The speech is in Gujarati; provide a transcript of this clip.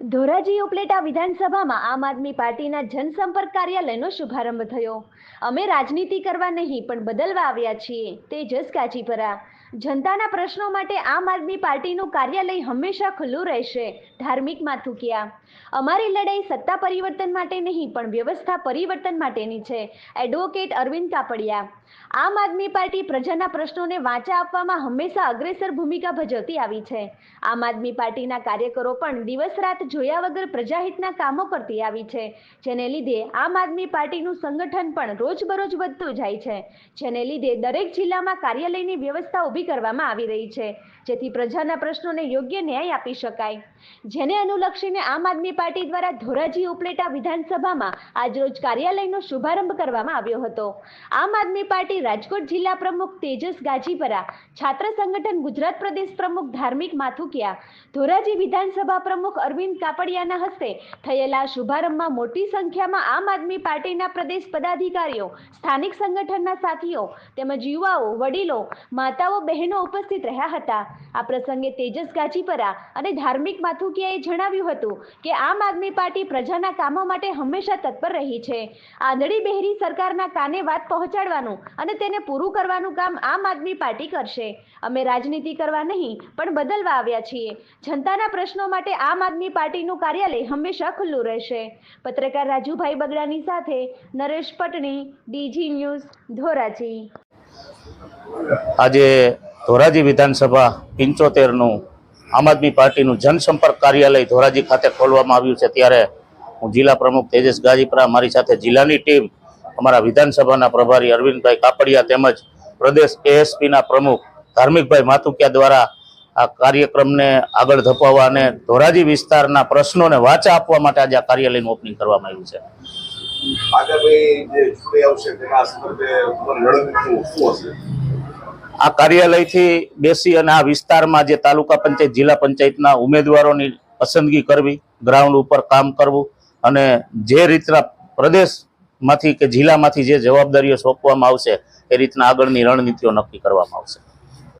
ધોરાજી ઉપલેટા વિધાનસભામાં આમ આદમી પાર્ટીના જનસંપર્ક કાર્યાલયનો શુભારંભ થયો. અમે રાજનીતિ કરવા નહીં, પણ બદલવા આવ્યા છીએ. તેજસ કાચીપરા. જનતાના પ્રશ્નો માટે આમ આદમી પાર્ટીનું કાર્યાલય હંમેશા ખુલ્લું રહેશે. ધાર્મિક માથુકિયા અમારી લડાઈ સત્તા પરિવર્તન માટે નહીં, પણ વ્યવસ્થા પરિવર્તન માટેની છે. એડવોકેટ અરવિંદ કાપડિયા. આમ આદમી પાર્ટી પ્રજાના પ્રશ્નોને વાંચા આપવામાં હંમેશા અગ્રેસર ભૂમિકા ભજવતી આવી છે. આમ આદમી પાર્ટીના કાર્યકરો પણ દિવસ રાત જોયા વગર પ્રજાહિતના કામો કરતી આવી છે, જેને લીધે આમ આદમી પાર્ટીનું સંગઠન પણ રોજબરોજ વધતું જાય છે, જેને લીધે દરેક જિલ્લામાં કાર્યાલયની વ્યવસ્થા ઊભી કરવામાં આવી રહી છે, જેથી પ્રજાના પ્રશ્નોને યોગ્ય ન્યાય આપી શકાય. જેને અનુલક્ષીને આમ આદમી પાર્ટી દ્વારા ધોરાજી ઉપલેટા વિધાનસભામાં આજરોજ કાર્યાલયનો શુભારંભ કરવામાં આવ્યો હતો. આમ આદમી પાર્ટી રાજકોટ જિલ્લા પ્રમુખ તેજસ ગાજીપરા, છાત્ર સંગઠન ગુજરાત પ્રદેશ પ્રમુખ ધાર્મિક માથુકિયા, ધોરાજી વિધાનસભા પ્રમુખ અરવિંદ કાપડિયાના હસ્તે થયેલા શુભારંભમાં મોટી સંખ્યામાં આમ આદમી પાર્ટીના પ્રદેશ પદાધિકારીઓ, સ્થાનિક સંગઠનના સાથીઓ તેમજ યુવાઓ, વડીલો, માતાઓ, બહેનો ઉપસ્થિત રહ્યા હતા. આ પ્રસંગે તેજસ ગાજીપરા અને ધાર્મિક માથુકિયાએ જણાવ્યું હતું કે આમ આદમી પાર્ટી પ્રજાના કામો માટે હંમેશા તત્પર રહી છે. આંધળી બહેરી સરકારના કાને વાત પહોંચાડવાનું અને તેને પૂરું કરવાનું કામ આમ આદમી પાર્ટી કરશે. અમે રાજનીતિ કરવા નહીં, પણ બદલવા આવ્યા છીએ. જનતાના પ્રશ્નો માટે આમ આદમી પાર્ટીનું કાર્યાલય હંમેશા ખુલ્લું રહેશે. પત્રકાર રાજુભાઈ બગડાની સાથે નરેશ પટણી, ડીજી ન્યૂઝ, ધોરાજી. આજે ધોરાજી વિધાનસભા પંચોતેરનું આમ આદમી પાર્ટીનું જનસંપર્ક કાર્યાલય ધોરાજી ખાતે ખોલવામાં આવ્યું છે. ત્યારે હું જિલ્લા પ્રમુખ તેજસ ગાજીપરા, મારી સાથે જિલ્લાની ટીમ, અમારા વિધાનસભાના પ્રભારી અરવિંદભાઈ કાપડિયા તેમજ પ્રદેશ એએસપીના પ્રમુખ ધાર્મિકભાઈ માતુકિયા દ્વારા આ કાર્યક્રમને આગળ ધપાવવા અને ધોરાજી વિસ્તારના પ્રશ્નોને વાચા આપવા માટે આજે આ કાર્યાલયનું ઓપનિંગ કરવામાં આવ્યું છે. આ કાર્યાલયથી બેસી અને આ વિસ્તારમાં જે તાલુકા પંચાયત જિલ્લા પંચાયતના ઉમેદવારોની પસંદગી કરવી ગ્રાઉન્ડ ઉપર કામ કરવું અને જે રીતના પ્રદેશમાંથી કે જિલ્લામાંથી જે જવાબદારીઓ સોંપવામાં આવશે એ રીતના આગળની રણનીતિઓ નક્કી કરવામાં આવશે.